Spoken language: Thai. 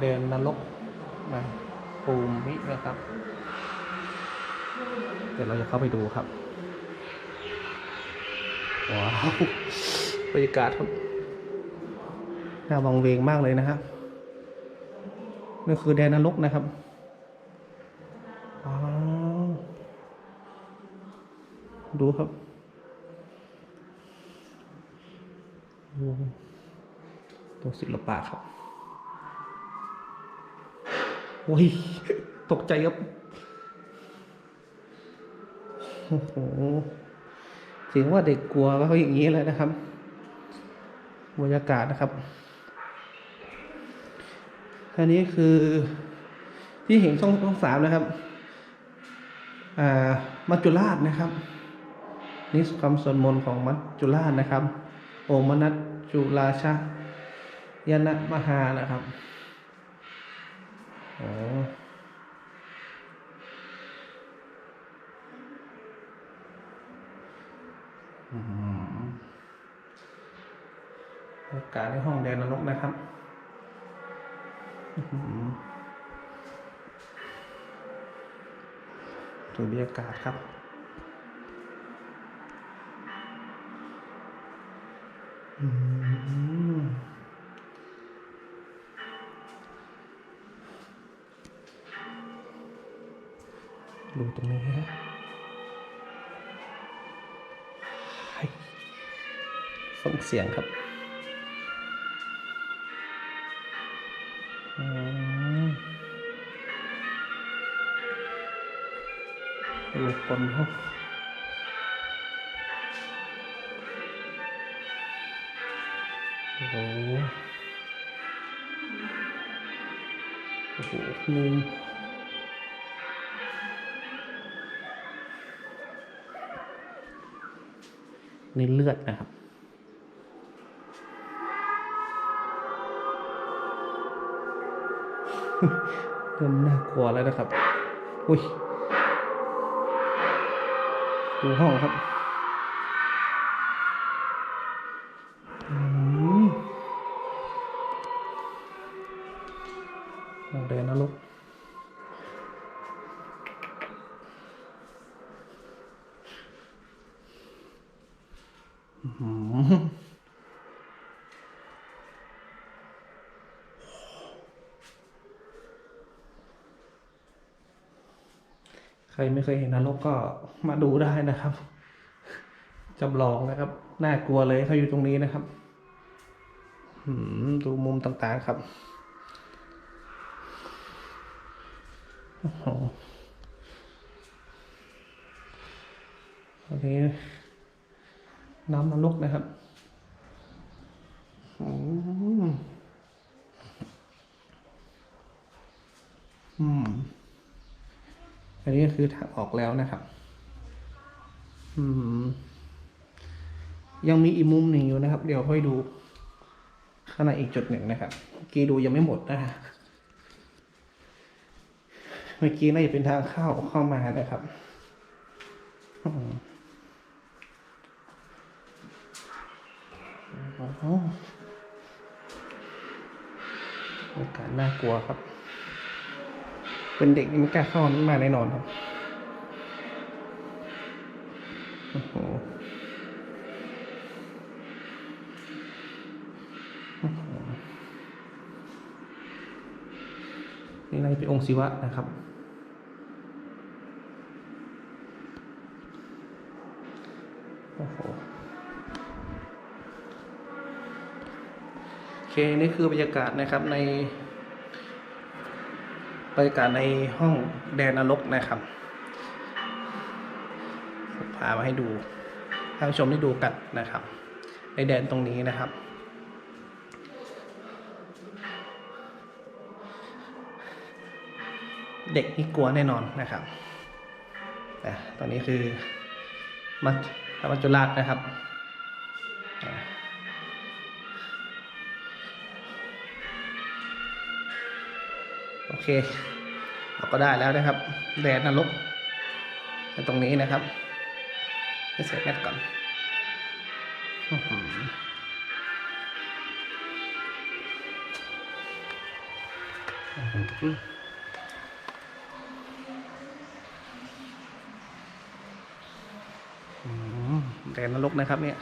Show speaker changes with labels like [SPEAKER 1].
[SPEAKER 1] เดินนรกนะภูมินะครับ เดี๋ยวเราจะเข้าไปดูครับ ว้าวบรรยากาศน่าวังเวงมากเลยนะครับนี่คือแดนนรกนะครับว้าวดูครับตัวศิลปะครับ โอ้ยตกใจครับโอ้โหถึงว่าเด็กกลัวเขาอย่างนี้เลยนะครับบรรยากาศนะครับอันนี้คือที่เห็นช่องช่องสามนะครับอ่ามัจจุราชนะครับ นี่คำสวดมนต์ของมัจจุราชนะครับ โอมนัสจุราชยนะมหานะครับ อากาศในห้องแดนนรกนะครับดูบรรยากาศครับอืม ดูตรงนี้ฮะฟังเสียงครับอืมดูคนเขาโอ้โหโอ้โหมุม ในเลือดนะครับ เริ่มน่ากลัวแล้วนะครับ อุ้ย ดูห้องครับอืมห้องเดินนรกอื้อหือ ใครไม่เคยเห็นนรกก็มาดูได้นะครับจำลองนะครับ น่ากลัวเลยเขาอยู่ตรงนี้นะครับดูมุมต่างๆครับโอ้โหอั นนี้น้ำนรกนะครับอืมอืมอันนี้ก็คือทางออกแล้วนะครับ อืม ยังมีอีกมุมหนึ่งอยู่นะครับ เดี๋ยวค่อยดูข้างในอีกจุดหนึ่งนะครับเมื่อกี้ดูยังไม่หมดนะฮะเมื่อกี้น่าจะเป็นทางเข้าเข้ามานะครับอืม โอ้โหบรรยากาศน่ากลัวครับ เป็นเด็กนี่ไม่กล้าเข้านี่มาแน่นอนครับโอ้โหนี่ในเป็นองค์ศิวะนะครับโอ้โห เคนี่คือบรรยากาศนะครับในบรรยากาศในห้องแดนนรกนะครับพามาให้ดูท่านผู้ชมได้ดูกันนะครับ ในแดนตรงนี้นะครับ เด็กนี่กลัวแน่นอนนะครับแต่ตอนนี้คือมัจมัจจุราชนะครับ เค เราก็ได้แล้วนะครับ แดนนรกในตรงนี้นะครับให้เสร็จแมทก่อนอื้อหืออืมแดนนรกนะครับเนี่ย